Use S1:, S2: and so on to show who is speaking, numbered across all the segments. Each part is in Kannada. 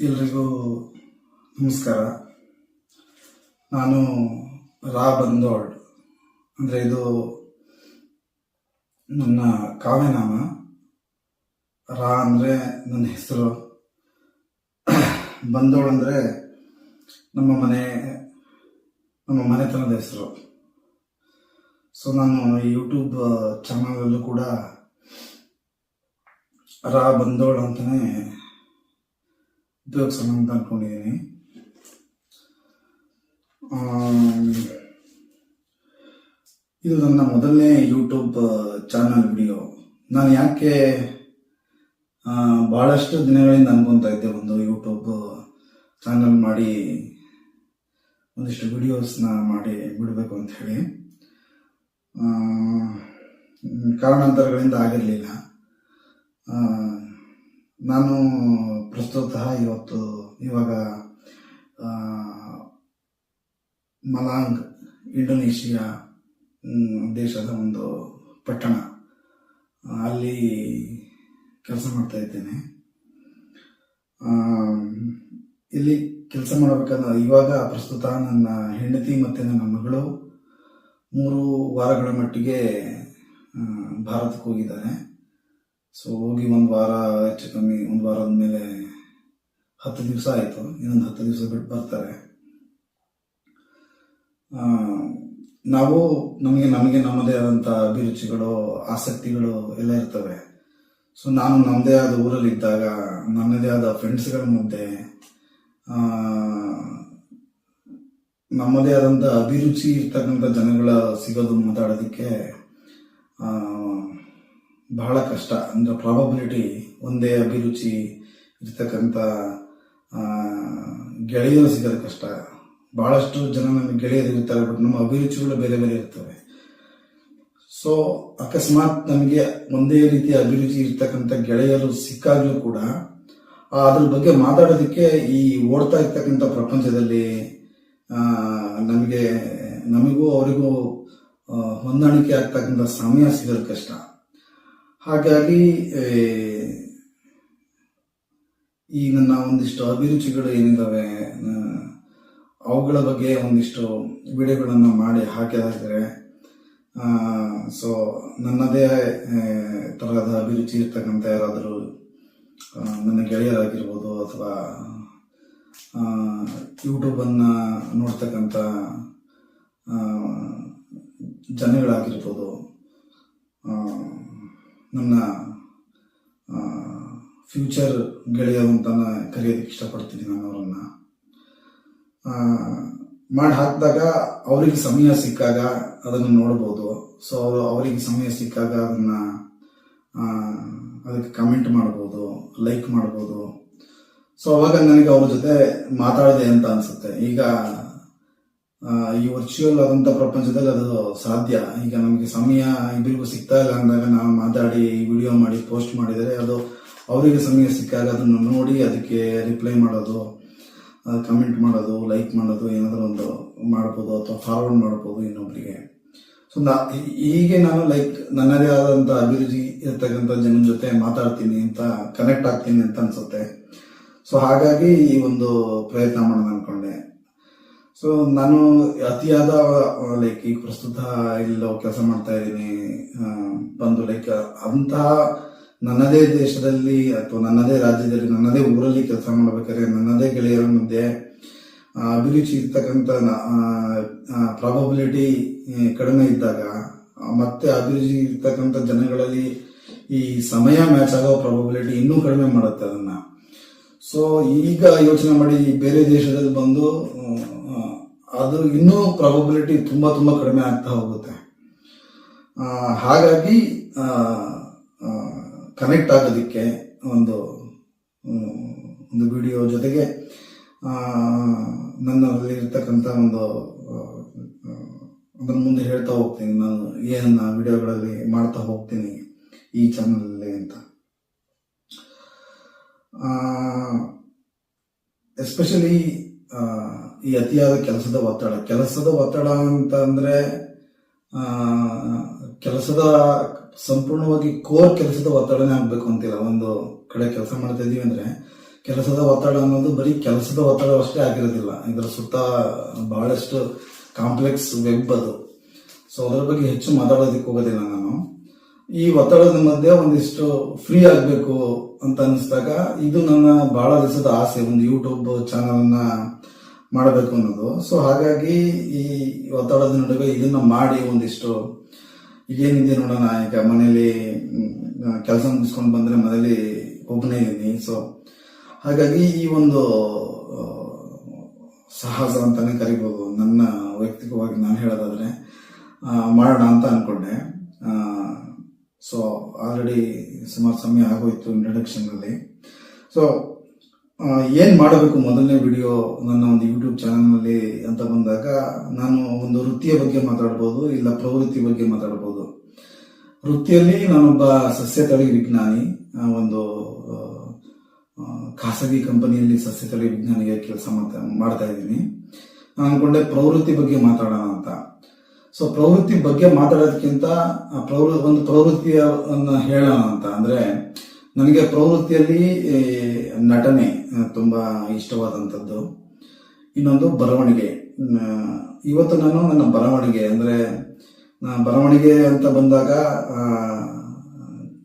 S1: ಎಲ್ರಿಗೂ ನಮಸ್ಕಾರ. ನಾನು ರಾ ಬಂದೋಳ್. ಅಂದರೆ ಇದು ನನ್ನ ಕಾವ್ಯನಾಮ. ರಾ ಅಂದರೆ ನನ್ನ ಹೆಸರು. ಬಂದೋಳ್ ಅಂದರೆ ನಮ್ಮ ಮನೆ, ನಮ್ಮ ಮನೆತನದ ಹೆಸರು. ಸೊ ನಾನು ಯೂಟ್ಯೂಬ್ ಚಾನಲಲ್ಲೂ ಕೂಡ ರಾ ಬಂದೋಳ್ ಅಂತಲೇ ಉಪಯೋಗಿಸೋಣ ಅಂತ ಅನ್ಕೊಂಡಿದ್ದೀನಿ ಇದು ನನ್ನ ಮೊದಲನೇ ಯೂಟ್ಯೂಬ್ ಚಾನಲ್ ವಿಡಿಯೋ ನಾನು ಯಾಕೆ ಭಾಳಷ್ಟು ದಿನಗಳಿಂದ ಅನ್ಕೊತಾ ಇದ್ದೆ ಒಂದು ಯೂಟ್ಯೂಬ್ ಚಾನಲ್ ಮಾಡಿ, ಒಂದಿಷ್ಟು ವಿಡಿಯೋಸ್ನ ಮಾಡಿ ಬಿಡಬೇಕು ಅಂತ ಹೇಳಿ. ಕಾರಣಾಂತರಗಳಿಂದ ಆಗಿರಲಿಲ್ಲ. ನಾನು ಪ್ರಸ್ತುತ ಇವತ್ತು ಇವಾಗ ಮಲಾಂಗ್ ಇಂಡೋನೇಷಿಯಾ ದೇಶದ ಒಂದು ಪಟ್ಟಣ. ಅಲ್ಲಿ ಕೆಲಸ ಮಾಡ್ತಾ ಇದ್ದೇನೆ. ಇಲ್ಲಿ ಕೆಲಸ ಮಾಡಬೇಕಾದ ಇವಾಗ ಪ್ರಸ್ತುತ ನನ್ನ ಹೆಂಡತಿ ಮತ್ತು ನನ್ನ ಮಗಳು ಮೂರು ವಾರಗಳ ಮಟ್ಟಿಗೆ ಭಾರತಕ್ಕೆ ಹೋಗಿದ್ದಾರೆ. ಸೊ ಹೋಗಿ ಒಂದು ವಾರ ಹೆಚ್ಚು ಕಮ್ಮಿ, ಒಂದು ವಾರದ ಮೇಲೆ ಹತ್ತು ದಿವಸ ಆಯಿತು. ಇನ್ನೊಂದು ಹತ್ತು ದಿವಸ ಬಿಟ್ಟು ಬರ್ತಾರೆ. ನಾವು ನಮಗೆ ನಮಗೆ ನಮ್ಮದೇ ಆದಂಥ ಅಭಿರುಚಿಗಳು ಆಸಕ್ತಿಗಳು ಎಲ್ಲ ಇರ್ತವೆ. ಸೊ ನಾನು ನಮ್ಮದೇ ಆದ ಊರಲ್ಲಿದ್ದಾಗ ನನ್ನದೇ ಆದ ಫ್ರೆಂಡ್ಸ್ಗಳ ಆ, ನಮ್ಮದೇ ಆದಂಥ ಅಭಿರುಚಿ ಇರ್ತಕ್ಕಂಥ ಜನಗಳ ಸಿಗೋದು ಮಾತಾಡೋದಕ್ಕೆ ಬಹಳ ಕಷ್ಟ. ಅಂದರೆ ಪ್ರಾಬಬಿಲಿಟಿ ಒಂದೇ ಅಭಿರುಚಿ ಇರ್ತಕ್ಕಂಥ ಗೆಳೆಯರು ಸಿಗೋದು ಕಷ್ಟ. ಬಹಳಷ್ಟು ಜನ ನಮಗೆ ಗೆಳೆಯರು ಇರ್ತಾರೆ ಬಟ್ ನಮ್ಮ ಅಭಿರುಚಿಗಳು ಬೇರೆ ಬೇರೆ ಇರ್ತವೆ. ಸೊ ಅಕಸ್ಮಾತ್ ನಮಗೆ ಒಂದೇ ರೀತಿಯ ಅಭಿರುಚಿ ಇರ್ತಕ್ಕಂಥ ಗೆಳೆಯರು ಸಿಕ್ಕಾಗಲೂ ಕೂಡ ಅದ್ರ ಬಗ್ಗೆ ಮಾತಾಡೋದಕ್ಕೆ ಈ ಓಡ್ತಾ ಇರ್ತಕ್ಕಂಥ ಪ್ರಪಂಚದಲ್ಲಿ ನಮಗೆ, ನಮಗೂ ಅವರಿಗೂ ಹೊಂದಾಣಿಕೆ ಆಗ್ತಕ್ಕಂಥ ಸಮಯ ಸಿಗೋದು ಕಷ್ಟ. ಹಾಗಾಗಿ ಈ ನನ್ನ ಒಂದಿಷ್ಟು ಅಭಿರುಚಿಗಳು ಏನಿದ್ದಾವೆ ಅವುಗಳ ಬಗ್ಗೆ ಒಂದಿಷ್ಟು ವಿಡಿಯೋಗಳನ್ನು ಮಾಡಿ ಹಾಕಿದರೆ ಸೊ ನನ್ನದೇ ತರಹದ ಅಭಿರುಚಿ ಇರ್ತಕ್ಕಂಥ ಯಾರಾದರೂ ನನ್ನ ಗೆಳೆಯರಾಗಿರ್ಬೋದು ಅಥವಾ ಯೂಟ್ಯೂಬನ್ನು ನೋಡ್ತಕ್ಕಂಥ ಜನಗಳಾಗಿರ್ಬೋದು ನನ್ನ ಫ್ಯೂಚರ್ ಗೆಳೆಯ ಅಂತ ಕರೆಯೋದಕ್ಕೆ ಇಷ್ಟಪಡ್ತೀನಿ ನಾನು ಅವರನ್ನ ಮಾಡಿ ಹಾಕಿದಾಗ ಅವರಿಗೆ ಸಮಯ ಸಿಕ್ಕಾಗ ಅದನ್ನು ನೋಡ್ಬೋದು. ಸೊ ಅವರು ಅವರಿಗೆ ಸಮಯ ಸಿಕ್ಕಾಗ ಅದನ್ನು ಅದಕ್ಕೆ ಕಮೆಂಟ್ ಮಾಡ್ಬೋದು ಲೈಕ್ ಮಾಡ್ಬೋದು. ಸೊ ಅವಾಗ ನನಗೆ ಅವ್ರ ಜೊತೆ ಮಾತಾಡಿದೆ ಅಂತ ಅನ್ಸುತ್ತೆ. ಈಗ ಈ ವರ್ಚುವಲ್ ಆದಂಥ ಪ್ರಪಂಚದಲ್ಲಿ ಅದು ಸಾಧ್ಯ. ಈಗ ನಮಗೆ ಸಮಯ ಇಬ್ಬರಿಗೂ ಸಿಗ್ತಾ ಇಲ್ಲ ಅಂದಾಗ ನಾವು ಮಾತಾಡಿ ವಿಡಿಯೋ ಮಾಡಿ ಪೋಸ್ಟ್ ಮಾಡಿದರೆ ಅದು ಅವರಿಗೆ ಸಮಯ ಸಿಕ್ಕಾಗ ಅದನ್ನು ನೋಡಿ ಅದಕ್ಕೆ ರಿಪ್ಲೈ ಮಾಡೋದು ಕಮೆಂಟ್ ಮಾಡೋದು ಲೈಕ್ ಮಾಡೋದು, ಏನಾದರೂ ಒಂದು ಮಾಡ್ಬೋದು ಅಥವಾ ಫಾರ್ವರ್ಡ್ ಮಾಡ್ಬೋದು ಇನ್ನೊಬ್ಬರಿಗೆ ಸೊ ನಾ, ಹೀಗೆ ನಾನು ಲೈಕ್ ನನ್ನದೇ ಆದಂಥ ಅಭಿರುಚಿ ಇರ್ತಕ್ಕಂಥ ಜನನ ಜೊತೆ ಮಾತಾಡ್ತೀನಿ ಅಂತ ಕನೆಕ್ಟ್ ಆಗ್ತೀನಿ ಅಂತ ಅನ್ಸುತ್ತೆ. ಸೊ ಹಾಗಾಗಿ ಈ ಒಂದು ಪ್ರಯತ್ನ ಮಾಡೋಣ ಅನ್ಕೊಂಡೆ. ಸೊ ನಾನು ಅತಿಯಾದ ಲೈಕ್ ಈಗ ಪ್ರಸ್ತುತ ಇಲ್ಲಿ ಕೆಲಸ ಮಾಡ್ತಾ ಇದ್ದೀನಿ ಬಂದು ಲೈಕ್ ಅಂತಹ ನನ್ನದೇ ದೇಶದಲ್ಲಿ ಅಥವಾ ನನ್ನದೇ ರಾಜ್ಯದಲ್ಲಿ ನನ್ನದೇ ಊರಲ್ಲಿ ಕೆಲಸ ಮಾಡಬೇಕಾದ್ರೆ ನನ್ನದೇ ಗೆಳೆಯರ ಆ, ಅಭಿರುಚಿ ಇರ್ತಕ್ಕಂಥ ಪ್ರಾಬಬಿಲಿಟಿ ಕಡಿಮೆ ಇದ್ದಾಗ ಮತ್ತೆ ಅಭಿರುಚಿ ಇರ್ತಕ್ಕಂಥ ಜನಗಳಲ್ಲಿ ಈ ಸಮಯ ಮ್ಯಾಚ್ ಆಗೋ ಪ್ರಾಬಬಿಲಿಟಿ ಇನ್ನೂ ಕಡಿಮೆ ಮಾಡುತ್ತೆ ಅದನ್ನ. ಸೊ ಈಗ ಯೋಚನೆ ಮಾಡಿ ಬೇರೆ ದೇಶದಲ್ಲಿ ಬಂದು ಅದು ಇನ್ನೂ ಪ್ರಾಬಬಿಲಿಟಿ ತುಂಬಾ ತುಂಬಾ ಕಡಿಮೆ ಆಗ್ತಾ ಹೋಗುತ್ತೆ. ಹಾಗಾಗಿ ಕನೆಕ್ಟ್ ಆಗೋದಕ್ಕೆ ಒಂದು ಒಂದು ವಿಡಿಯೋ ಜೊತೆಗೆ ನನ್ನಲ್ಲಿರ್ತಕ್ಕಂಥ ಒಂದು ಆ, ಮುಂದೆ ಹೇಳ್ತಾ ಹೋಗ್ತೀನಿ. ನಾನು ಏನನ್ನ ವಿಡಿಯೋಗಳಲ್ಲಿ ಮಾಡ್ತಾ ಹೋಗ್ತೀನಿ ಈ ಚಾನಲಲ್ಲಿ ಅಂತ. ಎಸ್ಪೆಷಲಿ ಈ ಅತಿಯಾದ ಕೆಲಸದ ಒತ್ತಡ. ಕೆಲಸದ ಒತ್ತಡ ಅಂತ ಅಂದರೆ ಕೆಲಸದ ಸಂಪೂರ್ಣವಾಗಿ ಕೋರ್ ಕೆಲಸದ ಒತ್ತಡನೇ ಆಗ್ಬೇಕು ಅಂತಿಲ್ಲ ಒಂದು ಕಡೆ ಕೆಲಸ ಮಾಡ್ತಾ ಇದೀವಿ ಅಂದ್ರೆ ಕೆಲಸದ ಒತ್ತಡ ಅನ್ನೋದು ಬರೀ ಕೆಲಸದ ಒತ್ತಡವಷ್ಟೇ ಆಗಿರೋದಿಲ್ಲ. ಇದರ ಸುತ್ತ ಬಹಳಷ್ಟು ಕಾಂಪ್ಲೆಕ್ಸ್ ವೆಬ್ ಅದು. ಸೊ ಅದರ ಬಗ್ಗೆ ಹೆಚ್ಚು ಮಾತಾಡೋದಕ್ಕೆ ಹೋಗೋದಿಲ್ಲ ನಾನು. ಈ ಒತ್ತಡದ ಮಧ್ಯೆ ಒಂದಿಷ್ಟು ಫ್ರೀ ಆಗಬೇಕು ಅಂತ ಅನ್ನಿಸ್ದಾಗ ಇದು ನನ್ನ ಬಹಳ ದಿವಸದ ಆಸೆ, ಒಂದು ಯೂಟ್ಯೂಬ್ ಚಾನಲ್ನ ಮಾಡಬೇಕು ಅನ್ನೋದು. ಸೊ ಹಾಗಾಗಿ ಈ ಒತ್ತಡದ ನಡುವೆ ಇದನ್ನ ಮಾಡಿ ಒಂದಿಷ್ಟು ಏನಿದೆ ನೋಡೋಣ, ಈಗ ಮನೇಲಿ ಕೆಲಸ ಮುಗಿಸ್ಕೊಂಡು ಬಂದ್ರೆ ಮನೇಲಿ ಒಬ್ಬನೇ ಇದ್ದೀನಿ ಸೊ ಹಾಗಾಗಿ ಈ ಒಂದು ಸಾಹಸ ಅಂತಾನೆ ಕರಿಬೋದು. ನನ್ನ ವೈಯಕ್ತಿಕವಾಗಿ ನಾನು ಹೇಳೋದಾದ್ರೆ ಮಾಡೋಣ ಅಂತ ಅನ್ಕೊಂಡೆ. ಸೊ ಆಲ್ರೆಡಿ ಸುಮಾರು ಸಮಯ ಆಗೋಯ್ತು ಇಂಟ್ರಡಕ್ಷನ್ ಅಲ್ಲಿ. ಸೊ ಏನ್ ಮಾಡಬೇಕು ಮೊದಲನೇ ವಿಡಿಯೋ ನನ್ನ ಒಂದು ಯೂಟ್ಯೂಬ್ ಚಾನಲ್ನಲ್ಲಿ ಅಂತ ಬಂದಾಗ, ನಾನು ಒಂದು ವೃತ್ತಿಯ ಬಗ್ಗೆ ಮಾತಾಡ್ಬೋದು, ಇಲ್ಲ ಪ್ರವೃತ್ತಿ ಬಗ್ಗೆ ಮಾತಾಡ್ಬೋದು. ವೃತ್ತಿಯಲ್ಲಿ ನಾನೊಬ್ಬ ಸಸ್ಯ ತಳಿ ವಿಜ್ಞಾನಿ ಒಂದು ಖಾಸಗಿ ಕಂಪನಿಯಲ್ಲಿ ಸಸ್ಯ ತಳಿ ವಿಜ್ಞಾನಿಗೆ ಕೆಲಸ ಮಾಡ್ತಾ ಇದ್ದೀನಿ. ನಾನು ಅನ್ಕೊಂಡೆ ಪ್ರವೃತ್ತಿ ಬಗ್ಗೆ ಮಾತಾಡೋಣ ಅಂತ. ಸೊ ಪ್ರವೃತ್ತಿ ಬಗ್ಗೆ ಮಾತಾಡೋದಕ್ಕಿಂತ ಪ್ರವೃ, ಒಂದು ಪ್ರವೃತ್ತಿಯನ್ನ ಹೇಳೋಣ ಅಂತ. ಅಂದ್ರೆ, ನನಗೆ ಪ್ರವೃತ್ತಿಯಲ್ಲಿ ನಟನೆ ತುಂಬ ಇಷ್ಟವಾದಂಥದ್ದು. ಇನ್ನೊಂದು ಬರವಣಿಗೆ. ಇವತ್ತು ನಾನು ನನ್ನ ಬರವಣಿಗೆ, ಅಂದರೆ ಬರವಣಿಗೆ ಅಂತ ಬಂದಾಗ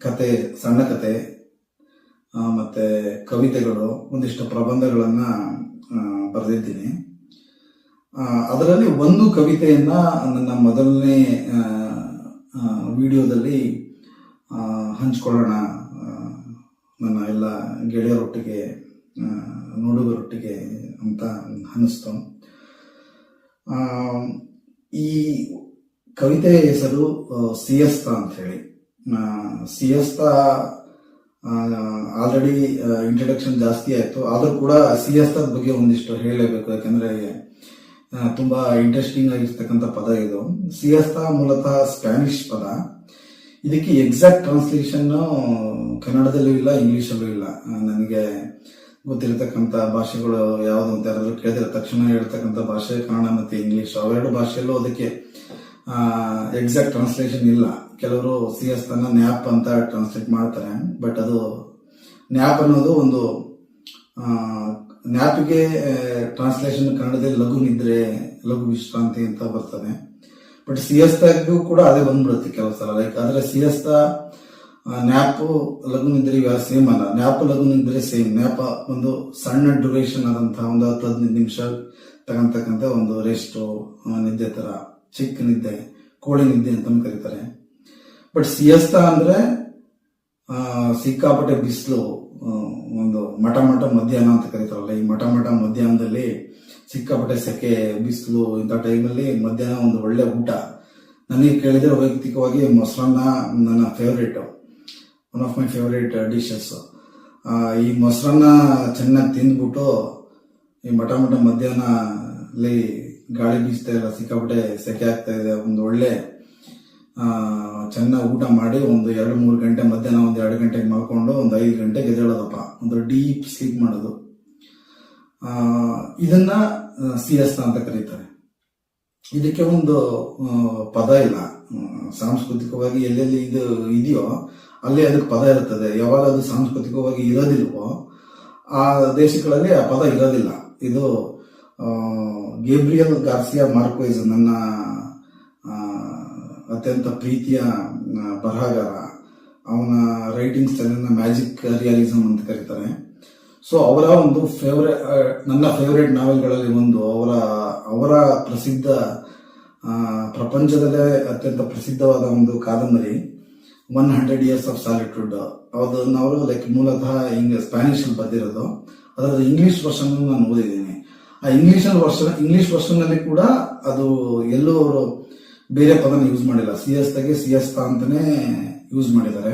S1: ಕತೆ, ಸಣ್ಣ ಕತೆ ಮತ್ತು ಕವಿತೆಗಳು, ಒಂದಿಷ್ಟು ಪ್ರಬಂಧಗಳನ್ನು ಬರೆದಿದ್ದೀನಿ. ಅದರಲ್ಲಿ ಒಂದು ಕವಿತೆಯನ್ನ ನನ್ನ ಮೊದಲನೇ ವಿಡಿಯೋದಲ್ಲಿ ಹಂಚ್ಕೊಳ್ಳೋಣ ನನ್ನ ಎಲ್ಲ ಗೆಳೆಯರೊಟ್ಟಿಗೆ ನೋಡುಗರೊಟ್ಟಿಗೆ ಅಂತ ಅನ್ನಿಸ್ತು. ಈ ಕವಿತೆಯ ಹೆಸರು ಸಿಯಸ್ತ ಅಂತ ಹೇಳಿ ಸಿಯಸ್ತ ಆಲ್ರೆಡಿ ಇಂಟ್ರಡಕ್ಷನ್ ಜಾಸ್ತಿ ಆಯ್ತು. ಆದರೂ ಕೂಡ ಸಿಯಸ್ತದ ಬಗ್ಗೆ ಒಂದಿಷ್ಟು ಹೇಳಲೇಬೇಕು. ಯಾಕಂದ್ರೆ ತುಂಬ ತುಂಬಾ ಇಂಟ್ರೆಸ್ಟಿಂಗ್ ಆಗಿರ್ತಕ್ಕಂಥ ಪದ ಇದು. ಸಿಯಸ್ತ ಮೂಲತಃ ಸ್ಪ್ಯಾನಿಷ್ ಪದ. ಇದಕ್ಕೆ ಎಕ್ಸಾಕ್ಟ್ ಟ್ರಾನ್ಸ್ಲೇಷನ್ ಕನ್ನಡದಲ್ಲೂ ಇಲ್ಲ ಇಂಗ್ಲೀಷಲ್ಲೂ ಇಲ್ಲ. ನನಗೆ ಗೊತ್ತಿರತಕ್ಕಂಥ ಭಾಷೆಗಳು ಯಾವುದು ಅಂತ ಯಾರಾದರೂ ಕೇಳಿದ್ರೆ ತಕ್ಷಣ ಹೇಳ್ತಕ್ಕಂಥ ಭಾಷೆ ಕನ್ನಡ ಮತ್ತು ಇಂಗ್ಲೀಷ್ ಅವೆರಡು ಭಾಷೆಯಲ್ಲೂ ಅದಕ್ಕೆ ಎಕ್ಸಾಕ್ಟ್ ಟ್ರಾನ್ಸ್ಲೇಷನ್ ಇಲ್ಲ. ಕೆಲವರು ಸಿ ಎಸ್ ತನ್ನ ನ್ಯಾಪ್ ಅಂತ ಟ್ರಾನ್ಸ್ಲೇಟ್ ಮಾಡ್ತಾರೆ ಬಟ್ ಅದು ನ್ಯಾಪ್ ಅನ್ನೋದು ಒಂದು ನ್ಯಾಪ್ಗೆ ಟ್ರಾನ್ಸ್ಲೇಷನ್ ಕನ್ನಡದಲ್ಲಿ ಲಘು ನಿದ್ರೆ, ಲಘು ವಿಶ್ರಾಂತಿ ಅಂತ ಬರ್ತದೆ. ಬಟ್ ಸಿ ಎಸ್ ಸಿಯಸ್ತಾಗೂ ಕೂಡ ಅದೇ ಬಂದ್ಬಿಡುತ್ತೆ ಕೆಲವು ಸಲ. ಲೈಕ್ ಆದ್ರೆ ಎಸ್ ನ್ಯಾಪ್ ಲಘು ಇವಾಗ ಸೇಮ್ ಅಲ್ಲ. ನ್ಯಾಪ್ ಲಘು ನಿದ್ರೆ ಸೇಮ್ ನ್ಯಾಪ ಒಂದು ಸಣ್ಣ ಡ್ಯೂರೇಷನ್ ಆದಂತಹ ಒಂದು ಹತ್ತು, ಹದಿನೈದು ನಿಮಿಷ ತಗೊಂತಕ್ಕಂಥ ಒಂದು ರೆಸ್ಟ್ ನಿದ್ದೆ ತರ, ಚಿಕ್ಕ ನಿದ್ದೆ, ಕೋಳಿ ನಿದ್ದೆ ಅಂತ ಕರೀತಾರೆ. ಬಟ್ ಸಿಯಸ್ತ ಅಂದ್ರೆ ಸಿಕ್ಕಾಪಟ್ಟೆ ಬಿಸಿಲು. ಒಂದು ಮಠ ಮಠ ಮಧ್ಯಾಹ್ನ ಅಂತ ಕರೀತಾರಲ್ಲ, ಈ ಮಠ ಮಠ ಮಧ್ಯಾಹ್ನದಲ್ಲಿ ಸಿಕ್ಕಾಪಟ್ಟೆ ಸೆಕೆ, ಬಿಸಿಲು ಇಂಥ ಟೈಮಲ್ಲಿ ಮಧ್ಯಾಹ್ನ ಒಂದು ಒಳ್ಳೆ ಊಟ. ನನಗೆ ಕೇಳಿದರೆ ವೈಯಕ್ತಿಕವಾಗಿ ಮೊಸರನ್ನ ನನ್ನ favourite one of my favourite dishes ಈ ಮೊಸರನ್ನ ಚೆನ್ನಾಗಿ ತಿಂದ್ಬಿಟ್ಟು ಈ ಮಠ ಮಠ ಮಧ್ಯಾಹ್ನ ಗಾಳಿ ಬೀಸ್ತಾ ಇಲ್ಲ, ಸಿಕ್ಕಾಪಟ್ಟೆ ಸೆಕೆ ಆಗ್ತಾ ಇದೆ, ಒಂದು ಒಳ್ಳೆ ಚೆನ್ನಾಗಿ ಊಟ ಮಾಡಿ ಒಂದು ಎರಡು ಮೂರು ಗಂಟೆ ಮಧ್ಯಾಹ್ನ ಒಂದು ಎರಡು ಗಂಟೆಗೆ ಮಲ್ಕೊಂಡು ಒಂದು ಐದು ಗಂಟೆಗೆ ಎದ್ದೇಳೋದಪ್ಪ. ಒಂದು ಡೀಪ್ ಸ್ಲೀಪ್ ಮಾಡೋದು. ಇದನ್ನ ಸಿಯಸ್ತ ಅಂತ ಕರೀತಾರೆ. ಇದಕ್ಕೆ ಒಂದು ಪದ ಇಲ್ಲ. ಸಾಂಸ್ಕೃತಿಕವಾಗಿ ಎಲ್ಲೆಲ್ಲಿ ಇದು ಇದೆಯೋ ಅಲ್ಲಿ ಅದಕ್ಕೆ ಪದ ಇರುತ್ತದೆ. ಯಾವಾಗ ಅದು ಸಾಂಸ್ಕೃತಿಕವಾಗಿ ಇರೋದಿಲ್ವೋ ಆ ದೇಶಗಳಲ್ಲಿ ಆ ಪದ ಇರೋದಿಲ್ಲ. ಇದು ಗೇಬ್ರಿಯಲ್ ಗಾರ್ಸಿಯಾ ಮಾರ್ಕ್ವೈಸ್ ನನ್ನ ಅತ್ಯಂತ ಪ್ರೀತಿಯ ಬರಹಗಾರ. ಅವನ ರೈಟಿಂಗ್ ಸ್ಟೈಲನ್ನ ಮ್ಯಾಜಿಕ್ ರಿಯಾಲಿಸಮ್ ಅಂತ ಕರೀತಾರೆ. ಸೊ ಅವರ ಒಂದು ಫೇವ್ರೇಟ್ ನನ್ನ ಫೇವ್ರೇಟ್ ನಾವೆಲ್ಗಳಲ್ಲಿ ಒಂದು, ಅವರ ಅವರ ಪ್ರಸಿದ್ಧ ಪ್ರಪಂಚದಲ್ಲೇ ಅತ್ಯಂತ ಪ್ರಸಿದ್ಧವಾದ ಒಂದು ಕಾದಂಬರಿ one hundred years of solitude ಅದನ್ನ ಅವರು ಲೈಕ್ ಮೂಲತಃ ಹಿಂಗೆ ಸ್ಪ್ಯಾನಿಷ್ ಅಲ್ಲಿ ಬರೆದಿರೋದು. ಅದರ ಇಂಗ್ಲಿಷ್ ವರ್ಷನ್ ನಾನು ಓದಿದ್ದೀನಿ. ಆ ಇಂಗ್ಲಿಷ್ ವರ್ಷನ್ ಇಂಗ್ಲಿಷ್ ವರ್ಷನ್ ಅಲ್ಲಿ ಕೂಡ ಅದು ಎಲ್ಲೋ ಅವರು ಬೇರೆ ಪದನ ಯೂಸ್ ಮಾಡಿಲ್ಲ. ಸಿಯಸ್ತಾಗೆ ಸಿಯಸ್ತಾ ಅಂತಾನೆ ಯೂಸ್ ಮಾಡಿದ್ದಾರೆ.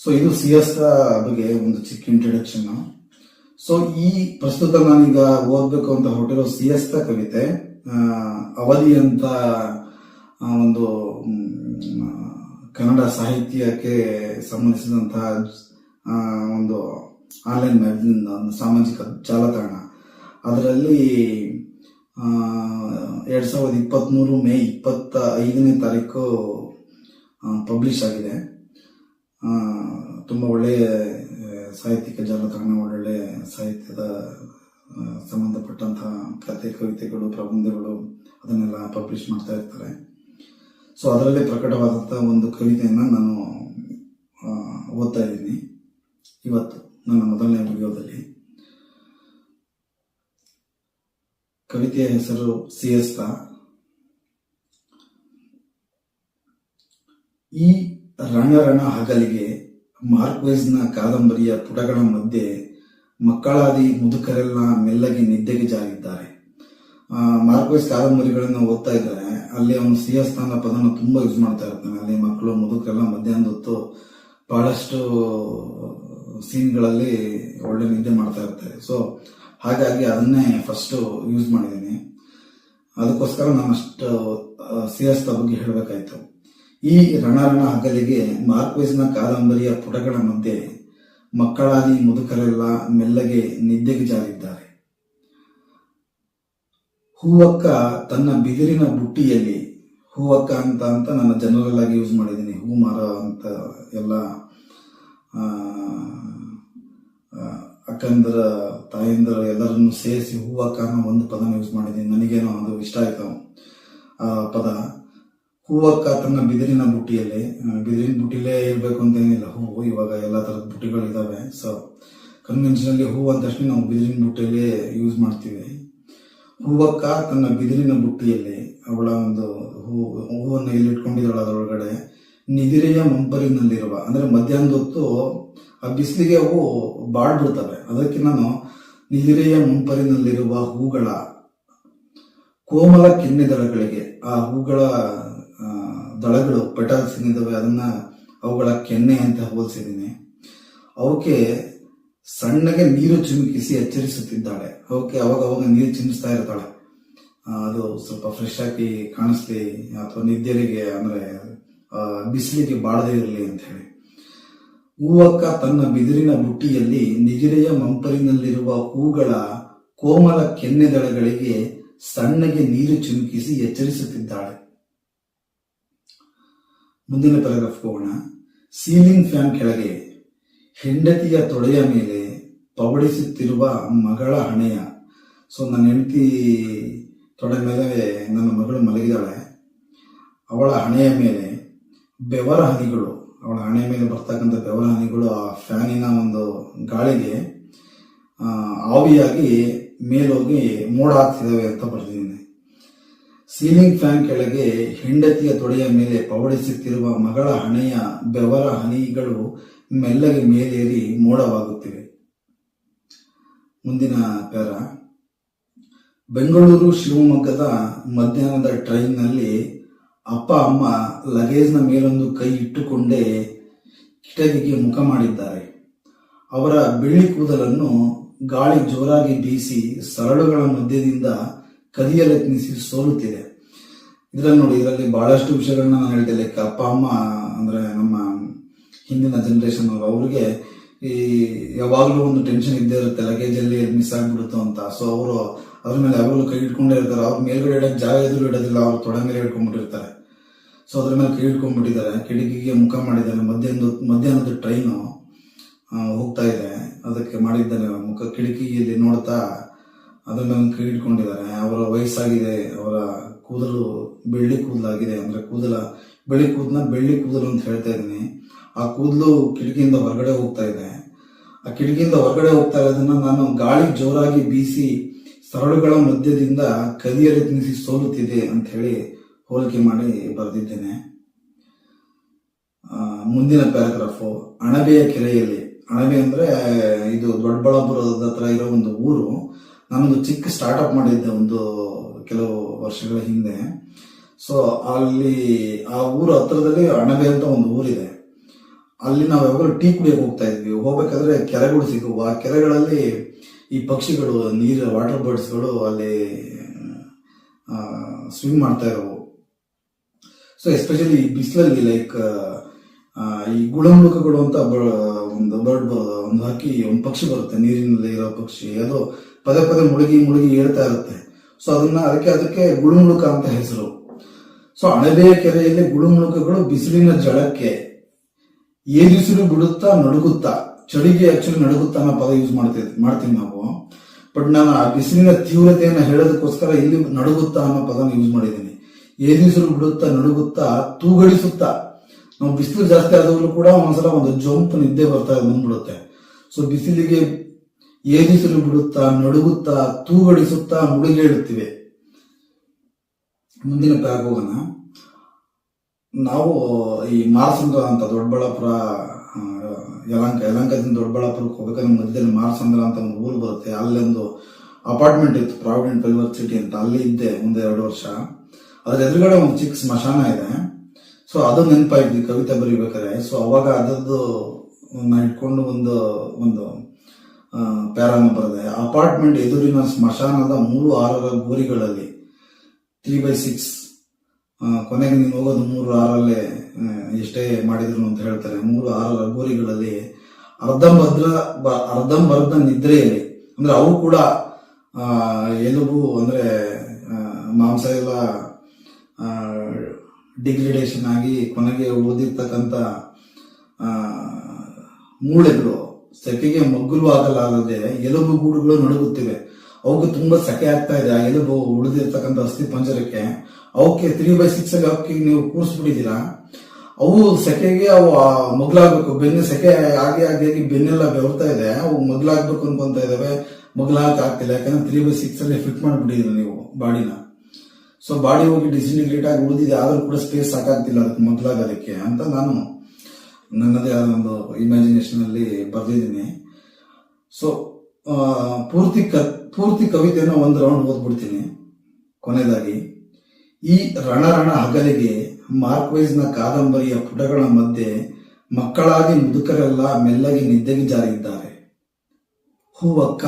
S1: ಸೊ ಇದು ಸಿಯಸ್ತ ಬಗ್ಗೆ ಒಂದು ಚಿಕ್ಕ ಇಂಟ್ರಡಕ್ಷನ್ ಸೊ ಈ ಪ್ರಸ್ತುತ ನಾನೀಗ ಓದಬೇಕು ಅಂತ ಹೊರಟಿರೋ ತ ಕವಿತೆ ಅವಧಿ ಅಂತ ಒಂದು ಕನ್ನಡ ಸಾಹಿತ್ಯಕ್ಕೆ ಸಂಬಂಧಿಸಿದಂತಹ ಒಂದು ಆನ್ಲೈನ್ ಮ್ಯಾಗಝಿನ್ ಸಾಮಾಜಿಕ ಜಾಲತಾಣ. ಅದರಲ್ಲಿ ಎರಡ್ ಸಾವಿರದ ಇಪ್ಪತ್ತ್ಮೂರು ಮೇ ಇಪ್ಪತ್ತ ಐದನೇ ತಾರೀಕು ಪಬ್ಲಿಷ್ ಆಗಿದೆ. ತುಂಬ ಒಳ್ಳೆಯ ಸಾಹಿತ್ಯಿಕ ಜಾಲತಾಣ, ಒಳ್ಳೊಳ್ಳೆ ಸಾಹಿತ್ಯದ ಸಂಬಂಧಪಟ್ಟಂತಹ ಕತೆ ಕವಿತೆಗಳು, ಪ್ರಬಂಧಗಳು ಅದನ್ನೆಲ್ಲ ಪಬ್ಲಿಷ್ ಮಾಡ್ತಾ ಇರ್ತಾರೆ. ಸೊ ಅದರಲ್ಲಿ ಪ್ರಕಟವಾದಂಥ ಒಂದು ಕವಿತೆಯನ್ನು ನಾನು ಓದ್ತಾ ಇದ್ದೀನಿ. ಇವತ್ತು, ನನ್ನ ಮೊದಲನೇ ವಿಡಿಯೋದಲ್ಲಿ. ಕವಿತೆಯ ಹೆಸರು ಸಿಯಸ್ತ. ಈ ರಣರಣ ಹಗಲಿಗೆ ಮಾರ್ಕ್ವೆಸ್ನ ಕಾದಂಬರಿಯ ಪುಟಗಳ ಮಧ್ಯೆ ಮಕ್ಕಳಾದಿ ಮುದುಕರೆಲ್ಲ ಮೆಲ್ಲಗೆ ನಿದ್ದೆಗೆ ಜಾರಿದ್ದಾರೆ ಮಾರ್ಕ್ವೆಸ್ ಕಾದಂಬರಿಗಳನ್ನು ಓದ್ತಾ ಇದ್ದಾರೆ. ಅಲ್ಲಿ ಅವನು ಸಿಯಸ್ತಾನ ಪದನ ತುಂಬಾ ಯೂಸ್ ಮಾಡ್ತಾ ಇರ್ತಾನೆ. ಅಲ್ಲಿ ಮಕ್ಕಳು ಮುದುಕರೆಲ್ಲ ಮಧ್ಯಾಹ್ನದ ಹೊತ್ತು ಬಹಳಷ್ಟು ಸೀನ್ಗಳಲ್ಲಿ ಒಳ್ಳೆ ನಿದ್ದೆ ಮಾಡ್ತಾ ಇರ್ತಾರೆ. ಸೊ ಹಾಗಾಗಿ ಅದನ್ನೇ ಫಸ್ಟ್ ಯೂಸ್ ಮಾಡಿದ್ದೀನಿ ಅದಕ್ಕೋಸ್ಕರ ನಾನು ಅಷ್ಟು ಸಿಯಸ್ತ ಬಗ್ಗೆ ಹೇಳಬೇಕಾಯ್ತು. ಈ ರಣರಣ ಹಗಲಿಗೆ ಮಾರ್ಕ್ವೇಸ್ನ ಕಾದಂಬರಿಯ ಪುಟಗಳ ಮಧ್ಯೆ ಮಕ್ಕಳಾದಿ ಮುದುಕರೆಲ್ಲ ಮೆಲ್ಲಗೆ ನಿದ್ದೆಗೆ ಜಾರಿದ್ದಾರೆ. ಹೂವಕ್ಕ ತನ್ನ ಬಿದಿರಿನ ಬುಟ್ಟಿಯಲ್ಲಿ, ಹೂವಕ್ಕ ಅಂತ ಅಂತ ನಾನು ಜನರಲ್ ಆಗಿ ಯೂಸ್ ಮಾಡಿದ್ದೀನಿ ಹೂ, ಮಾರ ಅಂತ ಎಲ್ಲ ಅಕ್ಕಂದ್ರ ತಾಯಂದ್ರ ಎಲ್ಲರನ್ನು ಸೇರಿಸಿ ಹೂವಕ್ಕ ಅನ್ನೋ ಒಂದು ಪದನ ಯೂಸ್ ಮಾಡಿದ್ದೀನಿ. ನನಗೇನೋ ಅದು ಇಷ್ಟ ಆಯ್ತು ಆ ಪದ. ಹೂವಕ್ಕ ತನ್ನ ಬಿದಿರಿನ ಬುಟ್ಟಿಯಲ್ಲಿ ಬಿದಿರಿನ ಬುಟ್ಟಿಲೇ ಇರಬೇಕು ಅಂತ ಏನಿಲ್ಲ ಹೂವು ಇವಾಗ ಎಲ್ಲ ಥರದ ಬುಟ್ಟಿಗಳಿದ್ದಾವೆ ಸೊ ಕನ್ವೆನ್ಷನಲ್ಲಿ ಹೂವು ಅಂದ ತಕ್ಷಣ ನಾವು ಬಿದಿರಿನ ಬುಟ್ಟಿಯಲ್ಲಿ ಯೂಸ್ ಮಾಡ್ತೀವಿ. ಹೂವಕ್ಕ ತನ್ನ ಬಿದಿರಿನ ಬುಟ್ಟಿಯಲ್ಲಿ, ಅವಳ ಒಂದು ಹೂ, ಹೂವನ್ನು ಎಲ್ಲಿ ಇಟ್ಕೊಂಡಿದ್ದಾಳ ಅದರೊಳಗಡೆ? ನಿದಿರೆಯ ಮುಂಪರಿನಲ್ಲಿರುವ ಅಂದ್ರೆ ಮಧ್ಯಾಹ್ನದ ಹೊತ್ತು ಆ ಬಿಸಿಲಿಗೆ ಅವು ಬಾಡ್ಬಿಡ್ತವೆ ಅದಕ್ಕೆ ನಾನು ನಿದಿರೆಯ ಮುಂಪರಿನಲ್ಲಿರುವ ಹೂಗಳ ಕೋಮಲ ಕೆನ್ನೆ ದಳಗಳಿಗೆ ಆ ಹೂಗಳ ದಳಗಳು ಪೆಟಲ್ಸ್ ಅದನ್ನ ಅವುಗಳ ಕೆನ್ನೆ ಅಂತ ಹೋಲಿಸಿದ್ದೀನಿ. ಅವಕ್ಕೆ ಸಣ್ಣಗೆ ನೀರು ಚಿಮುಕಿಸಿ ಎಚ್ಚರಿಸುತ್ತಿದ್ದಾಳೆ. ಅವಕ್ಕೆ ಅವಾಗ ಅವಾಗ ನೀರು ಚಿಮಿಸ್ತಾ ಇರ್ತಾಳೆ. ಅದು ಸ್ವಲ್ಪ ಫ್ರೆಶ್ ಆಗಿ ಕಾಣಿಸ್ಲಿ, ಅಥವಾ ನಿದ್ದೆರಿಗೆ, ಅಂದ್ರೆ ಬಿಸಿಲಿಗೆ ಬಾಡದೇ ಇರಲಿ ಅಂತ ಹೇಳಿ. ಹೂವಕ್ಕ ತನ್ನ ಬಿದಿರಿನ ಬುಟ್ಟಿಯಲ್ಲಿ ನಿಜಿರೆಯ ಮಂಪರಿನಲ್ಲಿರುವ ಹೂಗಳ ಕೋಮಲ ಕೆನ್ನೆದಳಗಳಿಗೆ ಸಣ್ಣಗೆ ನೀರು ಚಿಮುಕಿಸಿ ಎಚ್ಚರಿಸುತ್ತಿದ್ದಾಳೆ. ಮುಂದಿನ ಪ್ಯಾರಾಗ್ರಾಫ್ ಹೋಗೋಣ ಸೀಲಿಂಗ್ ಫ್ಯಾನ್ ಕೆಳಗೆ ಹೆಂಡತಿಯ ತೊಡೆಯ ಮೇಲೆ ಪವಡಿಸುತ್ತಿರುವ ಮಗಳ ಹಣೆಯ. ಸೊ ನನ್ನ ಹೆಂಡತಿ ತೊಡೆ ಮೇಲೆ ನನ್ನ ಮಗಳು ಮಲಗಿದಾಳೆ ಅವಳ ಹಣೆಯ ಮೇಲೆ ಬೆವರ ಹನಿಗಳು ಅವಳ ಹಣೆ ಮೇಲೆ ಬರ್ತಕ್ಕಂಥ ಬೆವರ ಹನಿಗಳು ಆ ಫ್ಯಾನಿನ ಒಂದು ಗಾಳಿಗೆ ಆವಿಯಾಗಿ ಮೇಲೋಗಿ ಮೋಡ ಹಾಕ್ತಿದ್ದಾವೆ ಅಂತ ಬರ್ತಿದ್ದೀನಿ ಸೀಲಿಂಗ್ ಫ್ಯಾನ್ ಕೆಳಗೆ ಹೆಂಡತಿಯ ತೊಡೆಯ ಮೇಲೆ ಪವಡಿಸುತ್ತಿರುವ ಮಗಳ ಹಣೆಯ ಬೆವರ ಹನಿಗಳು ಮೆಲ್ಲಗೆ ಮೇಲೇರಿ ಮೋಡವಾಗುತ್ತಿವೆ. ಮುಂದಿನ ಪ್ಯಾರ. ಬೆಂಗಳೂರು ಶಿವಮೊಗ್ಗದ ಮಧ್ಯಾಹ್ನದ ಟ್ರೈನ್ನಲ್ಲಿ ಅಪ್ಪ, ಅಮ್ಮ ಲಗೇಜ್ನ ಮೇಲೊಂದು ಕೈ ಇಟ್ಟುಕೊಂಡೇ ಕಿಟಕಿಗೆ ಮುಖ ಮಾಡಿದ್ದಾರೆ. ಅವರ ಬೆಳ್ಳಿ ಕೂದಲನ್ನು ಗಾಳಿ ಜೋರಾಗಿ ಬೀಸಿ ಸರಳುಗಳ ಮಧ್ಯದಿಂದ ಕದಿಯಲೆತ್ನಿಸಿ ಸೋಲುತ್ತಿದೆ. ಇದರಲ್ಲಿ ನೋಡಿ, ಇದರಲ್ಲಿ ಬಹಳಷ್ಟು ವಿಷಯಗಳನ್ನ ನಾನು ಹೇಳ್ತೇನೆ ಲೈಕ್ ಅಪ್ಪ, ಅಮ್ಮ ಅಂದ್ರೆ ನಮ್ಮ ಹಿಂದಿನ ಜನರೇಷನ್ ಅವರು, ಅವ್ರಿಗೆ ಈ ಯಾವಾಗಲೂ ಒಂದು ಟೆನ್ಷನ್ ಇದ್ದೇ ಇರುತ್ತೆ. ಲಗೇಜ್ ಅಲ್ಲಿ ಮಿಸ್ ಆಗ್ಬಿಡುತ್ತೋ ಅಂತ. ಸೊ ಅವರು ಅದ್ರ ಮೇಲೆ ಯಾವಾಗಲೂ ಕೈ ಇಟ್ಕೊಂಡೇ ಇರ್ತಾರೆ. ಅವ್ರ ಮೇಲ್ಗಡೆ ಇಡಕ್ ಜಾಗ ಎದುರು ಇಡೋದಿಲ್ಲ, ಅವ್ರು ತೊಡೆ ಮೇಲೆ ಇಟ್ಕೊಂಡ್ಬಿಟ್ಟಿರ್ತಾರೆ ಸೊ ಅದ್ರ ಮೇಲೆ ಕೈ ಇಟ್ಕೊಂಡ್ಬಿಟ್ಟಿದ್ದಾರೆ ಕಿಟಕಿಗೆ ಮುಖ ಮಾಡಿದ್ದಾರೆ. ಮಧ್ಯಾಹ್ನದ ಮಧ್ಯಾಹ್ನದ ಟ್ರೈನು ಹೋಗ್ತಾ ಇದೆ. ಅದಕ್ಕೆ ಮಾಡಿದ್ದಾರೆ ಮುಖ ಕಿಟಕಿಯಲ್ಲಿ ನೋಡ್ತಾ ಅದ್ರ ಮೇಲೆ ಕೈ ಇಟ್ಕೊಂಡಿದ್ದಾರೆ ಅವರ ವಯಸ್ಸಾಗಿದೆ. ಅವರ ಕೂದಲು ಬೆಳ್ಳಿ ಕೂದಲಾಗಿದೆ. ಅಂದ್ರೆ ಕೂದಲ, ಬೆಳ್ಳಿ ಕೂದಲ ಬೆಳ್ಳಿ ಕೂದಲು ಅಂತ ಹೇಳ್ತಾ ಇದ್ದೀನಿ. ಆ ಕೂದಲು ಕಿಟಕಿಯಿಂದ ಹೊರಗಡೆ ಹೋಗ್ತಾ ಇದೆ. ಆ ಕಿಟಕಿಯಿಂದ ಹೊರಗಡೆ ಹೋಗ್ತಾ ಇರೋದನ್ನ ನಾನು ಗಾಳಿ ಜೋರಾಗಿ ಬೀಸಿ ಸರಳುಗಳ ಮಧ್ಯದಿಂದ ಕದಿಯಲು ತಿನಿಸಿ ಸೋಲುತ್ತಿದೆ ಅಂತ ಹೇಳಿ ಹೋಲಿಕೆ ಮಾಡಿ ಬರೆದಿದ್ದೇನೆ. ಮುಂದಿನ ಪ್ಯಾರಾಗ್ರಾಫು ಅಣಬೆಯ ಕೆರೆಯಲ್ಲಿ. ಅಣಬೆ ಅಂದ್ರೆ ಇದು ದೊಡ್ಡಬಳ್ಳಾಪುರದ ಹತ್ರ ಇರೋ ಒಂದು ಊರು. ನಾನೊಂದು ಚಿಕ್ಕ ಸ್ಟಾರ್ಟ್ಅಪ್ ಮಾಡಿದ್ದೆ ಒಂದು ಕೆಲವು ವರ್ಷಗಳ ಹಿಂದೆ. ಸೊ ಅಲ್ಲಿ ಆ ಊರ ಹತ್ರದಲ್ಲಿ ಅಣಬೆ ಅಂತ ಒಂದು ಊರಿದೆ. ಅಲ್ಲಿ ನಾವು ಯಾವಾಗಲೂ ಟೀ ಕುಡಿಯಕ್ಕೆ ಹೋಗ್ತಾ ಇದ್ವಿ. ಹೋಗ್ಬೇಕಾದ್ರೆ ಕೆರೆಗಳು ಸಿಗುವ. ಆ ಕೆರೆಗಳಲ್ಲಿ ಈ ಪಕ್ಷಿಗಳು, ನೀರು ವಾಟರ್ ಬರ್ಡ್ಸ್ಗಳು ಅಲ್ಲಿ ಸ್ವಿಮ್ ಮಾಡ್ತಾ ಇರೋವು. ಸೊ ಎಸ್ಪೆಷಲಿ ಬಿಸಿಲಲ್ಲಿ ಲೈಕ್ ಈ ಗುಳಮುಖಗಳು ಅಂತ ಒಂದು ಬರ್ಡ್ ಒಂದು ಹಕ್ಕಿ ಒಂದು ಪಕ್ಷಿ ಬರುತ್ತೆ. ನೀರಿನಲ್ಲಿ ಇರೋ ಪಕ್ಷಿ. ಅದು ಪದೇ ಪದೇ ಮುಳುಗಿ ಮುಳುಗಿ ಹೇಳ್ತಾ ಇರುತ್ತೆ. ಸೊ ಅದನ್ನ ಅದಕ್ಕೆ ಅದಕ್ಕೆ ಗುಳುಮುಳುಕ ಅಂತ ಹೆಸರು. ಸೊ ಅಣಬೆಯ ಕೆರೆಯಲ್ಲಿ ಗುಳುಮುಳುಕಗಳು ಬಿಸಿಲಿನ ಜಳಕ್ಕೆ ಏಜಿಸಿರು ಬಿಡುತ್ತಾ ನಡುಗುತ್ತಾ. ಚಳಿಗೆ ಆಕ್ಚುಲಿ ನಡುಗುತ್ತಾ ಅನ್ನೋ ಪದ ಯೂಸ್ ಮಾಡ್ತೀವಿ ಮಾಡ್ತೀವಿ ನಾವು. ಬಟ್ ನಾನು ಆ ಬಿಸಿಲಿನ ತೀವ್ರತೆಯನ್ನು ಹೇಳೋದಕ್ಕೋಸ್ಕರ ಇಲ್ಲಿ ನಡುಗುತ್ತಾ ಅನ್ನೋ ಪದನ ಯೂಸ್ ಮಾಡಿದ್ದೀನಿ. ಏನಿಸಲು ಬಿಡುತ್ತಾ, ನಡುಗುತ್ತಾ ತೂಗಡಿಸುತ್ತಾ ನಾವು ಬಿಸಿಲು ಜಾಸ್ತಿ ಆದವರು ಕೂಡ ಒಂದ್ಸಲ ಒಂದು ಜಂಪ್ ನಿದ್ದೆ ಬರ್ತಾ ಬಂದ್ಬಿಡುತ್ತೆ. ಸೊ ಬಿಸಿಲಿಗೆ ಏದಿಸಲು ಬಿಡುತ್ತಾ, ನಡುಗುತ್ತಾ ತೂಗಡಿಸುತ್ತಾ ಮುಳುಗೇಳುತ್ತಿವೆ ಮುಂದಿನ ಹೋಗೋಣ. ನಾವು ಈ ಮಾರಸಂಗ ಅಂತ ದೊಡ್ಡಬಳ್ಳಾಪುರ ಆ, ಯಲಂಕದಿಂದ ದೊಡ್ಡಬಳ್ಳಾಪುರಕ್ಕೆ ಹೋಗ್ಬೇಕಾದ್ರೆ ಮಧ್ಯದಲ್ಲಿ ಮಾರ್ಸಂದ್ರ ಅಂತ ಒಂದು ಊರು ಬರುತ್ತೆ. ಅಲ್ಲೊಂದು ಅಪಾರ್ಟ್ಮೆಂಟ್ ಇತ್ತು ಪ್ರಾವಿಡೆಂಟ್ ಯೂನಿವರ್ಸಿಟಿ ಸಿಟಿ ಅಂತ. ಅಲ್ಲಿ ಇದ್ದೆ ಒಂದು ಎರಡು ವರ್ಷ. ಅದ್ರ ಎದುರುಗಡೆ ಒಂದು ಚಿಕ್ಕ ಸ್ಮಶಾನ ಇದೆ. ಸೊ ಅದು ನೆನಪಾಯ್ತು ಕವಿತೆ ಬರೀಬೇಕಾದ್ರೆ. ಸೊ ಅವಾಗ ಅದರದ್ದು ನಾ ಇಟ್ಕೊಂಡು ಒಂದು ಒಂದು ಪ್ಯಾರಾನ ಬರೆದೆ. ಅಪಾರ್ಟ್ಮೆಂಟ್ ಎದುರಿನ ಸ್ಮಶಾನದ ಮೂರು ಆರರ ಗೋರಿಗಳಲ್ಲಿ ತ್ರೀ ಬೈ ಸಿಕ್ಸ್ ಕೊನೆಗೆ ನೀನು ಹೋಗೋದು ಮೂರು ಆರಲ್ಲೇ ಎಷ್ಟೇ ಮಾಡಿದ್ರು ಅಂತ ಹೇಳ್ತಾರೆ. ಮೂರು ಆರು ಲಗೋರಿಗಳಲ್ಲಿ ಅರ್ಧಂಬರ್ಧ ಬ- ಅರ್ಧಂಬರ್ಧ ನಿದ್ರೆಯಲ್ಲಿ. ಅಂದ್ರೆ ಅವು ಕೂಡ ಎಲುಬು ಅಂದ್ರೆ ಮಾಂಸ ಎಲ್ಲ ಡಿಗ್ರಿಡೇಷನ್ ಆಗಿ ಕೊನೆಗೆ ಓದಿರ್ತಕ್ಕಂಥ ಮೂಳೆಗಳು ಸೆಕೆಗೆ ಮಗ್ಗುಲು ಆಗಲಾಗದೆ ಎಲುಬು ಗೂಡುಗಳು ನಡುಗುತ್ತಿವೆ. ಅವಕ್ಕೆ ತುಂಬಾ ಸೆಕೆ ಆಗ್ತಾ ಇದೆ. ಆ ಎಲುಬು ಉಳಿದಿರ್ತಕ್ಕಂಥ ಅಸ್ಥಿ ಪಂಜರಕ್ಕೆ. ಅವಕ್ಕೆ ತ್ರೀ ಬೈ ಸಿಕ್ಸ್ ಅವಕ್ಕೆ ನೀವು ಕೂರಿಸ್ಬಿಟ್ಟಿದ್ದೀರಾ? ಅವು ಸೆಕೆಗೆ ಅವು ಮಗ್ಲಾಗ್ಬೇಕು. ಬೆನ್ನು ಸೆಕೆ ಆಗಿ ಆಗಿ ಆಗಿ ಬೆನ್ನೆಲ್ಲ ಬೆವರ್ತಾ ಇದೆ. ಅವು ಮಗ್ಲಾಗ್ಬೇಕು ಅನ್ಕೊಂತ ಇದಾವೆ. ಮಗ್ಲಾಕ್ ಆಗ್ತಿಲ್ಲ. ಯಾಕಂದ್ರೆ ತ್ರೀ ಬೈ ಸಿಕ್ಸ್ ಅಲ್ಲಿ ಫಿಟ್ ಮಾಡಿಬಿಟ್ಟಿದ್ರಿ ನೀವು ಬಾಡಿನ. ಸೊ ಬಾಡಿ ಹೋಗಿ ಡಿಸಿಂಟಿಗ್ರೇಟ್ ಆಗಿ ಉಳಿದಿದೆ. ಆದ್ರೂ ಕೂಡ ಸ್ಪೇಸ್ ಸಾಕಾಗ್ತಿಲ್ಲ ಅದಕ್ಕೆ ಮಗ್ಲಾಗೋದಕ್ಕೆ ಅಂತ ನಾನು ನನ್ನದೇ ಆದ ಒಂದು ಇಮ್ಯಾಜಿನೇಷನ್ ಅಲ್ಲಿ ಬರೆದಿದ್ದೀನಿ. ಸೊ ಪೂರ್ತಿ ಕ, ಪೂರ್ತಿ ಕವಿತೆಯನ್ನು ಒಂದು ರೌಂಡ್ ಓದ್ಬಿಡ್ತೀನಿ ಕೊನೆಯದಾಗಿ ಈ ರಣರಣ ಹಗಲಿಗೆ ಮಾರ್ಕ್ವೈಸ್ನ ಕಾದಂಬರಿಯ ಪುಟಗಳ ಮಧ್ಯೆ ಮಕ್ಕಳಾಗಿ ಮುದುಕರೆಲ್ಲ ಮೆಲ್ಲಗೆ ನಿದ್ದೆಗೆ ಜಾರಿದ್ದಾರೆ. ಹೂವಕ್ಕ,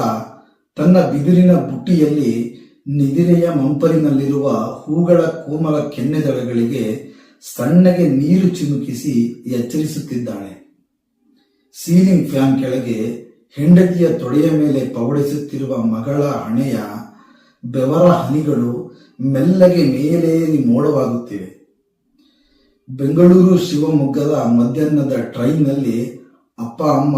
S1: ತನ್ನ ಬಿದಿರಿನ ಬುಟ್ಟಿಯಲ್ಲಿ ನಿದಿರೆಯ ಮಂಪರಿನಲ್ಲಿರುವ ಹೂಗಳ ಕೋಮಲ ಕೆನ್ನೆದಳಗಳಿಗೆ ಸಣ್ಣಗೆ ನೀರು ಚಿಮುಕಿಸಿ ಎಚ್ಚರಿಸುತ್ತಿದ್ದಾಳೆ. ಸೀಲಿಂಗ್ ಫ್ಯಾನ್ ಕೆಳಗೆ ಹೆಂಡತಿಯ ತೊಡೆಯ ಮೇಲೆ ಪವಡಿಸುತ್ತಿರುವ ಮಗಳ ಹಣೆಯ ಬೆವರ ಹನಿಗಳು ಮೆಲ್ಲಗೆ ಮೇಲೇರಿ ಮೋಡವಾಗುತ್ತಿವೆ. ಬೆಂಗಳೂರು ಶಿವಮೊಗ್ಗದ ಮಧ್ಯಾಹ್ನದ ಟ್ರೈನ್ನಲ್ಲಿ ಅಪ್ಪ, ಅಮ್ಮ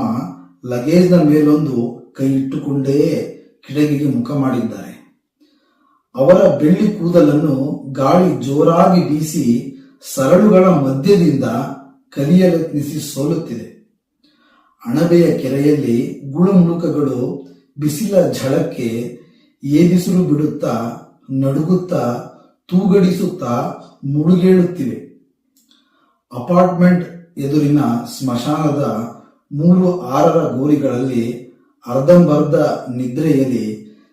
S1: ಲಗೇಜ್ನ ಮೇಲೊಂದು ಕೈ ಇಟ್ಟುಕೊಂಡೇ ಕಿಟಕಿಗೆ ಮುಖ ಮಾಡಿದ್ದಾರೆ. ಅವರ ಬೆಳ್ಳಿ ಕೂದಲನ್ನು ಗಾಳಿ ಜೋರಾಗಿ ಬೀಸಿ ಸರಳುಗಳ ಮಧ್ಯದಿಂದ ಕಲಿಯಲತ್ನಿಸಿ ಸೋಲುತ್ತಿದೆ. ಅಣಬೆಯ ಕೆರೆಯಲ್ಲಿ ಗುಳುಮುಳುಕಗಳು ಬಿಸಿಲ ಝಳಕ್ಕೆ ಏದಿಸಲು ಬಿಡುತ್ತಾ, ನಡುಗುತ್ತಾ, ತೂಗಡಿಸುತ್ತಾ ಮುಳುಗೇಳುತ್ತಿವೆ. ಅಪಾರ್ಟ್ಮೆಂಟ್ ಎದುರಿನ ಸ್ಮಶಾನದ ಮೂರು ಆರರ ಗೋರಿಗಳಲ್ಲಿ ಅರ್ಧಂಬರ್ಧ ನಿದ್ರೆಯಲ್ಲಿ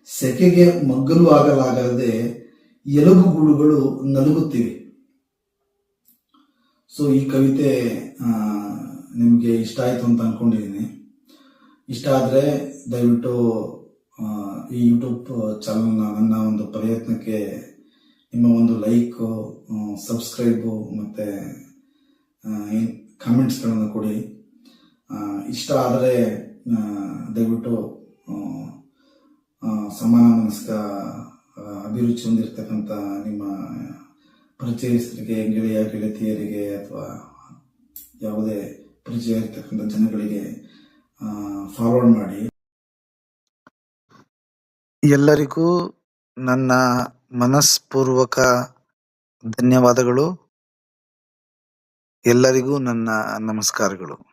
S1: ಸೆಕೆಗೆ ಮಗ್ಗಲು ಆಗಲಾಗದೆ ಎಲುಬುಗೂಡುಗಳು ನಲುಗುತ್ತಿವೆ. ಸೊ ಈ ಕವಿತೆ ನಿಮಗೆ ಇಷ್ಟ ಆಯಿತು ಅಂತ ಅನ್ಕೊಂಡಿದ್ದೀನಿ ಇಷ್ಟ ಆದರೆ ದಯವಿಟ್ಟು ಈ ಯೂಟ್ಯೂಬ್ ಚಾನಲ್ನ ನನ್ನ ಒಂದು ಪ್ರಯತ್ನಕ್ಕೆ ನಿಮ್ಮ ಒಂದು ಲೈಕು ಸಬ್ಸ್ಕ್ರೈಬು ಮತ್ತು ಕಮೆಂಟ್ಸ್ಗಳನ್ನು ಕೊಡಿ. ಇಷ್ಟ ಆದರೆ ದಯವಿಟ್ಟು ಸಮಾನ ಮನಸ್ಕ ಅಭಿರುಚಿ ಹೊಂದಿರತಕ್ಕಂಥ ನಿಮ್ಮ ಪರಿಚಯಸ್ಥರಿಗೆ, ಗೆಳೆಯ, ಗೆಳತಿಯರಿಗೆ ಅಥವಾ ಯಾವುದೇ ಪರಿಚಯ ಇರ್ತಕ್ಕಂಥ ಜನಗಳಿಗೆ ಫಾರ್ವರ್ಡ್ ಮಾಡಿ.
S2: ಎಲ್ಲರಿಗೂ ನನ್ನ ಮನಸ್ಪೂರ್ವಕ ಧನ್ಯವಾದಗಳು. ಎಲ್ಲರಿಗೂ ನನ್ನ ನಮಸ್ಕಾರಗಳು.